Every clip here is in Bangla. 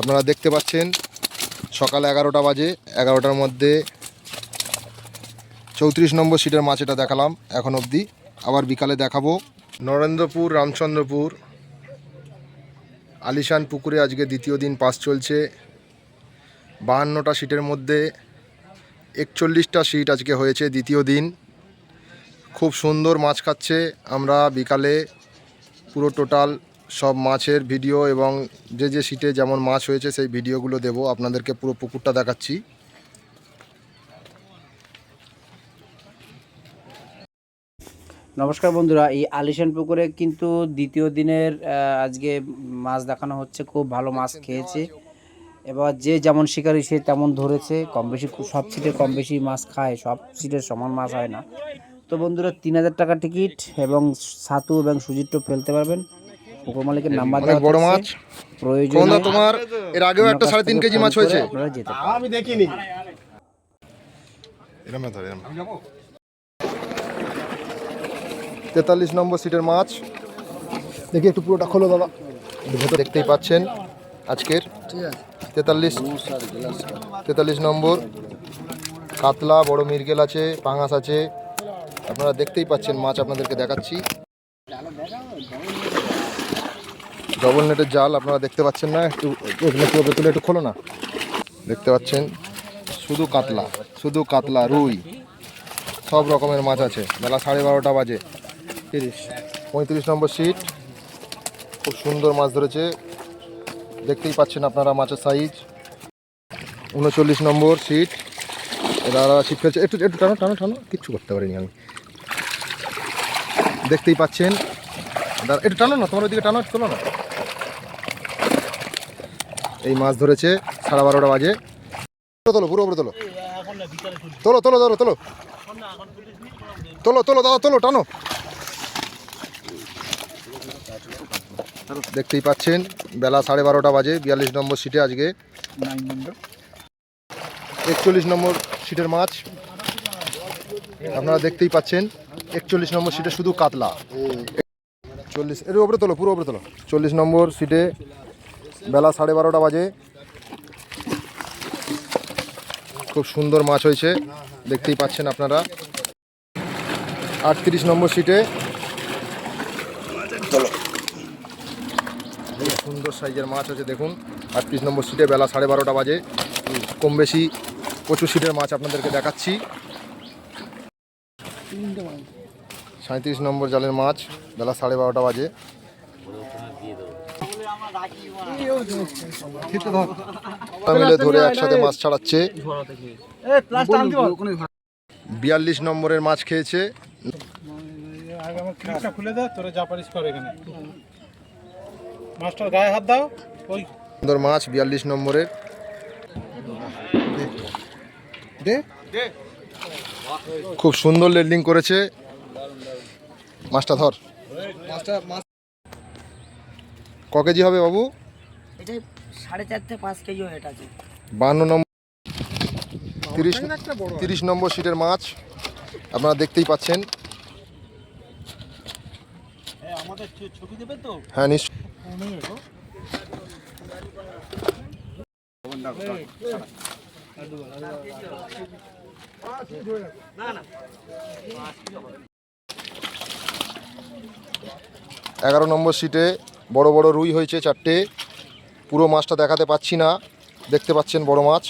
আপনারা দেখতে পাচ্ছেন, সকাল এগারোটা বাজে, এগারোটার মধ্যে চৌত্রিশ নম্বর সিটের মাছ এটা দেখালাম এখন অবধি। আবার বিকালে দেখাবো। নরেন্দ্রপুর, রামচন্দ্রপুর, আলিশান পুকুরে আজকে দ্বিতীয় দিন পাস চলছে। বাহান্নটা সিটের মধ্যে একচল্লিশটা সিট আজকে হয়েছে দ্বিতীয় দিন। খুব সুন্দর মাছ খাচ্ছে। আমরা বিকালে পুরো টোটাল সব মাছের ভিডিও এবং যে যে সিটে যেমন মাছ হয়েছে সেই ভিডিওগুলো দেব। আপনাদেরকে পুরো পুকুরটা দেখাচ্ছি। নমস্কার বন্ধুরা, এই আলিশান পুকুরে কিন্তু দ্বিতীয় দিনের আজকে মাছ দেখানো হচ্ছে। খুব ভালো মাছ খেয়েছে। এবার যে যেমন শিকারি সে তেমন ধরেছে। কম বেশি সব সিটে কম বেশি মাছ খায়। সব সিটের সমান মাছ হয় না। তো বন্ধুরা, তিন হাজার টাকা টিকিট এবং ছাতু এবং সুজির ফেলতে পারবেন। পুকুর মালিকের নাম্বার অনেক বড় মাছ। প্রয়োজন তোমার এর আগেও একটা সাড়ে তিন কেজি মাছ হয়েছে? ধর এরম তেতাল্লিশ নম্বর সিটের মাছ। দেখি একটু পুরোটা খোলো দাদা। ভেতর দেখতেই পাচ্ছেন আজকের। তেতাল্লিশ। তেতাল্লিশ নম্বর। কাতলা বড় মিরগেল আছে পাঙাশ আছে। আপনারা দেখতেই পাচ্ছেন মাছ আপনাদেরকে দেখাচ্ছি। ডবল নেটের জাল আপনারা দেখতে পাচ্ছেন না, একটু একটু তুলে একটু খোলো না। দেখতে পাচ্ছেন, শুধু কাতলা শুধু কাতলা, রুই, সব রকমের মাছ আছে। বেলা সাড়ে বারোটা বাজে, তিরিশ, পঁয়ত্রিশ নম্বর সিট। খুব সুন্দর মাছ ধরেছে। দেখতেই পাচ্ছেন আপনারা মাছের সাইজ উনচল্লিশ নম্বর সিট। দাদা ছিপ ফেলছে। একটু একটু টানো টানো টানো, কিচ্ছু করতে পারিনি আমি। দেখতেই পাচ্ছেন। দাদা একটু টানো না, তোমার ওদিকে টানো তোলো না। এই মাছ ধরেছে সাড়ে বারোটা বাজে। তোলো, পুরো উপরে তোলো। তোলো তোলো তোলো তোলো। তোলো তোলো, দাদা, তোলো, টানো। দেখতেই পাচ্ছেন, বেলা সাড়ে বারোটা বাজে, বিয়াল্লিশ নম্বর সিটে আজকে। একচল্লিশ নম্বর সিটের মাছ। আপনারা দেখতেই পাচ্ছেন, একচল্লিশ নম্বর সিটে শুধু কাতলা। চল্লিশ এর উপরে তোলো, পুরো উপরে তোলো। চল্লিশ নম্বর সিটে বেলা সাড়ে বারোটা বাজে। খুব সুন্দর মাছ হয়েছে, দেখতেই পাচ্ছেন আপনারা। আটত্রিশ নম্বর সিটে। সুন্দর সাইজের মাছ আছে, দেখুন। আটত্রিশ নম্বর সিটে বেলা সাড়ে বারোটা বাজে। কম বেশি প্রচুর সিটের মাছ আপনাদেরকে দেখাচ্ছি। সাঁত্রিশ নম্বর জালের মাছ, বেলা সাড়ে বারোটা বাজে। মিলে ধরে একসাথে মাছ ছাড়াচ্ছে। বিয়াল্লিশ নম্বরের মাছ খেয়েছে। সুন্দর মাছ বিয়াল্লিশ নম্বরের। খুব সুন্দর লেন্ডিং করেছে। মাছটা ধর। ক কেজি হবে বাবু? এটা সাড়ে চার থেকে পাঁচ কেজি ওয়েট আছে। বান্ন নম্বর তিরিশ তিরিশ নম্বর সিটের মাছ। আপনারা দেখতেই পাচ্ছেন। হ্যাঁ নিশ্চয় এগারো নম্বর সিটে বড় বড় রুই হয়েছে চারটে। পুরো মাছটা দেখাতে পাচ্ছি না। দেখতে পাচ্ছেন বড় মাছ।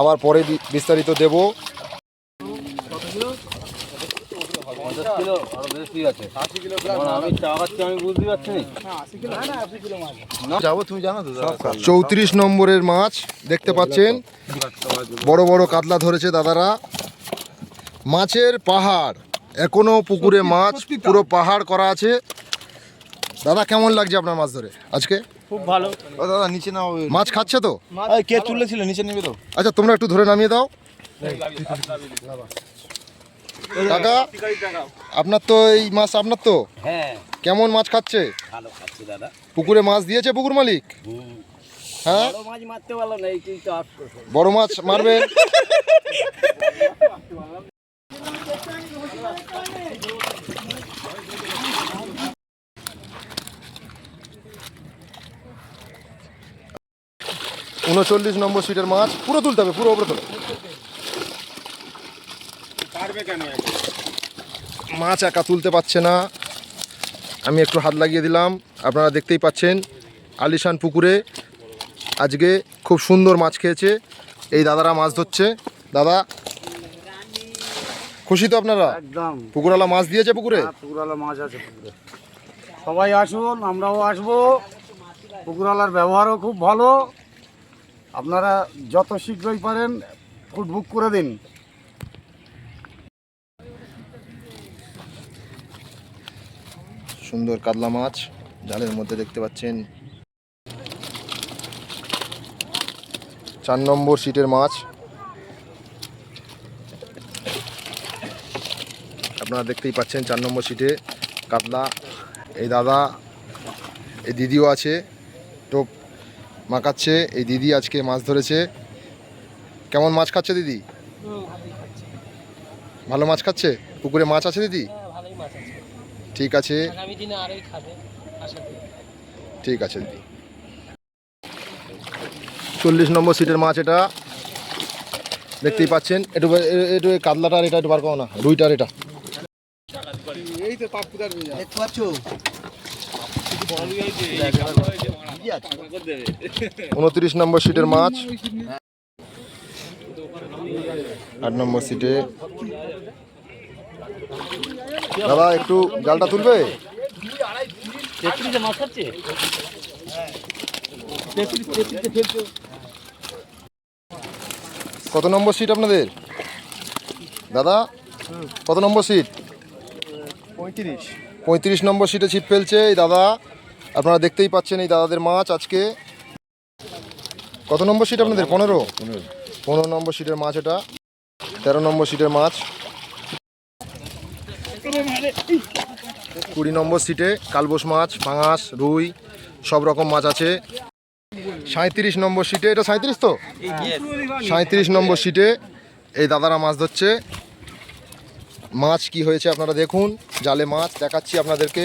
আবার পরে বিস্তারিত দেব। চৌত্রিশ নম্বরের মাছ দেখতে পাচ্ছেন। বড় বড় কাতলা ধরেছে দাদারা। মাছের পাহাড়। এখনও পুকুরে মাছ পুরো পাহাড় করা আছে। দাদা কেমন লাগছে আপনার মাছ ধরে? আজকে? খুব ভালো। ও দাদা নিচে নাও। মাছ খাচ্ছে তো? কে তুললে ছিল নিচে নেবে তো। আচ্ছা তোমরা একটু ধরে নামিয়ে দাও। কাকা আপনার তো এই মাছ আপনার তো? হ্যাঁ। কেমন মাছ খাচ্ছে? ভালো খাচ্ছি দাদা। পুকুরে মাছ দিয়েছে পুকুর মালিক? হ্যাঁ? বড় মাছ মারবে? উনচল্লিশ নম্বর সিটের মাছ পুরো তুলতে হবে পুরো ওপরে তোলো। মাছ একা তুলতে পারছে না। আমি একটু হাত লাগিয়ে দিলাম আপনারা দেখতেই পাচ্ছেন আলিশান পুকুরে আজকে খুব সুন্দর মাছ খেয়েছে। এই দাদারা মাছ ধরছে। দাদা খুশি তো আপনারা? একদম। পুকুরওয়ালা মাছ দিয়েছে পুকুরে? পুকুরওয়ালা মাছ আছে পুকুরে। সবাই আসুন আমরাও আসব। পুকুরওয়ালার ব্যবহারও খুব ভালো। আপনারা যত শীঘ্রই পারেন ফুড বুক করে দিন। সুন্দর কাতলা মাছ, জালের মধ্যে দেখতে পাচ্ছেন। চার নম্বর সিটের মাছ। আপনারা দেখতেই পাচ্ছেন চার নম্বর সিটে কাতলা, এই দাদা, এই দিদিও আছে, টোপ মাখাচ্ছে এই দিদি আজকে মাছ ধরেছে। কেমন মাছ খাচ্ছে দিদি? ভালো মাছ খাচ্ছে? পুকুরে মাছ আছে দিদি? ঠিক আছে। ঠিক আছে দিদি। চল্লিশ নম্বর সিটের মাছ এটা। দেখতেই পাচ্ছেন একটু একটু এই কাতলাটার এটা একটু বার করো না রুইটার এটা। উনত্রিশ নম্বর সিটের মাছ। আট নম্বর সিটে। দাদা, একটু জালটা তুলবে? কত নম্বর সিট আপনাদের? দাদা, কত নম্বর সিট? পঁয়ত্রিশ। পঁয়ত্রিশ নম্বর সিটে ছিপ ফেলছে এই দাদা। আপনারা দেখতেই পাচ্ছেন এই দাদাদের মাছ আজকে। কত নম্বর সিট আপনাদের? পনেরো? পনেরো নম্বর সিটের মাছ এটা। তেরো নম্বর সিটের মাছ। কুড়ি নম্বর সিটে কালবোস মাছ, পাঙাশ, রুই, সব রকম মাছ আছে। সাঁত্রিশ নম্বর সিটে এটা সাঁত্রিশ তো? সাঁত্রিশ নম্বর সিটে এই দাদারা মাছ ধরছে। মাছ কি হয়েছে আপনারা দেখুন। জালে মাছ দেখাচ্ছি আপনাদেরকে।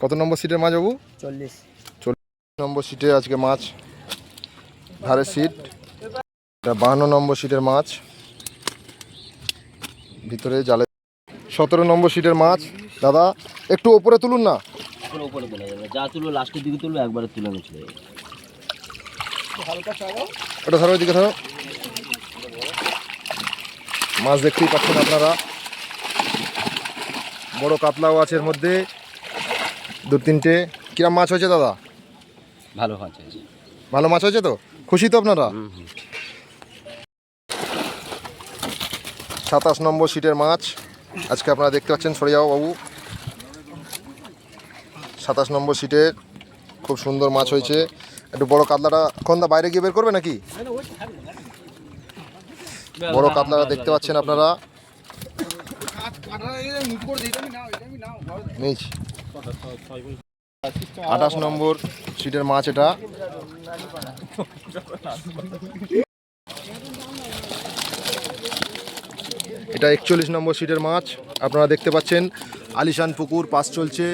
কত নম্বর সিটের মাছ বাবু? চল্লিশ। চল্লিশ নম্বর সিটে আজকে মাছ। ধারের সিট। এটা বাহান্ন নম্বর সিটের মাছ। ভিতরে জালে সতেরো নম্বর সিটের মাছ। দাদা একটু ওপরে তুলুন না। উপরে উপরে তোলা যাবে যা তুলবো লাস্টের দিকে তুলবো একবারে তুলে ওটা ধরো ওইদিকে ধরো। মাছ দেখতেই পাচ্ছেন আপনারা। বড় কাতলাও আছে এর মধ্যে দু তিনটে। কিরম মাছ হয়েছে দাদা? ভালো মাছ আছে ভালো মাছ হয়েছে তো? খুশি তো আপনারা? সাতাশ নম্বর সিটের মাছ। আজকে আপনারা দেখতে পাচ্ছেন সরে যাও বাবু। সাতাশ নম্বর সিটের খুব সুন্দর মাছ হয়েছে। একটু বড় কাতলাটা খন্দা বাইরে গিয়ে বের করবে নাকি? বড় কাতলাটা দেখতে পাচ্ছেন আপনারা। আঠাশ নম্বর সিটের মাছ এটা। এটা একচল্লিশ নম্বর সিটের মাছ। আপনারা দেখতে পাচ্ছেন, আলিশান পুকুর, পাস চলছে।